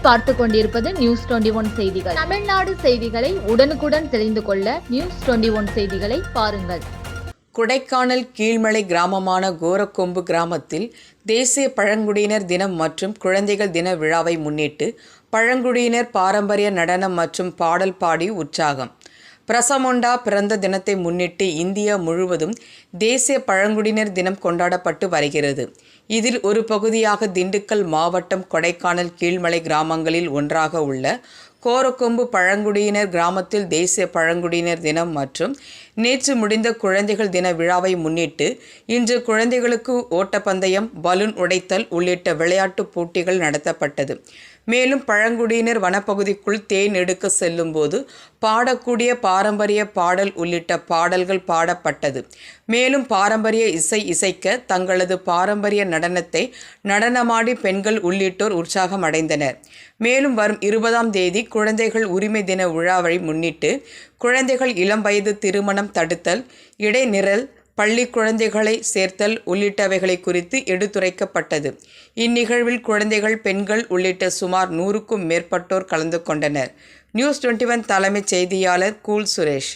பார்த்து கொண்டிருப்பது news twenty one செய்திகள். தமிழ்நாடு செய்திகளை உடனுக்குடன் தெரிந்து கொள்ள நியூஸ் டுவெண்டி ஒன் செய்திகளை பாருங்கள். கொடைக்கானல் கீழ்மலை கிராமமான கோரக்கொம்பு கிராமத்தில் தேசிய பழங்குடியினர் தினம் மற்றும் குழந்தைகள் தின விழாவை முன்னிட்டு பழங்குடியினர் பாரம்பரிய நடனம் மற்றும் பாடல் பாடி உற்சாகம். பிரசமொண்டா பிறந்த தினத்தை முன்னிட்டு இந்தியா முழுவதும் தேசிய பழங்குடியினர் தினம் கொண்டாடப்பட்டு வருகிறது. இதில் ஒரு பகுதியாக திண்டுக்கல் மாவட்டம் கொடைக்கானல் கீழ்மலை கிராமங்களில் ஒன்றாக உள்ள கோரக்கொம்பு பழங்குடியினர் கிராமத்தில் தேசிய பழங்குடியினர் தினம் மற்றும் நேற்று முடிந்த குழந்தைகள் தின விழாவை முன்னிட்டு இன்று குழந்தைகளுக்கு ஓட்டப்பந்தயம் பலூன் உடைத்தல் உள்ளிட்ட விளையாட்டுப் போட்டிகள் நடத்தப்பட்டது. மேலும் பழங்குடியினர் வனப்பகுதிக்குள் தேன் எடுக்க செல்லும்போது பாடக்கூடிய பாரம்பரிய பாடல் உள்ளிட்ட பாடல்கள் பாடப்பட்டது. மேலும் பாரம்பரிய இசை இசைக்க தங்களது பாரம்பரிய நடனத்தை நடனமாடி பெண்கள் உள்ளிட்டோர் உற்சாகம் அடைந்தனர் மேலும் வரும் இருபதாம் தேதி குழந்தைகள் உரிமை தின விழாவை முன்னிட்டு குழந்தைகள் இளம் வயது திருமணம் தடுத்தல் இடைநிரல் பள்ளி குழந்தைகளை சேர்த்தல் உள்ளிட்டவைகளை குறித்து எடுத்துரைக்கப்பட்டது. இந்நிகழ்வில் குழந்தைகள் பெண்கள் உள்ளிட்ட சுமார் நூறுக்கும் மேற்பட்டோர் கலந்து கொண்டனர். நியூஸ் டுவெண்ட்டி ஒன் தலைமைச் செய்தியாளர் கூல் சுரேஷ்.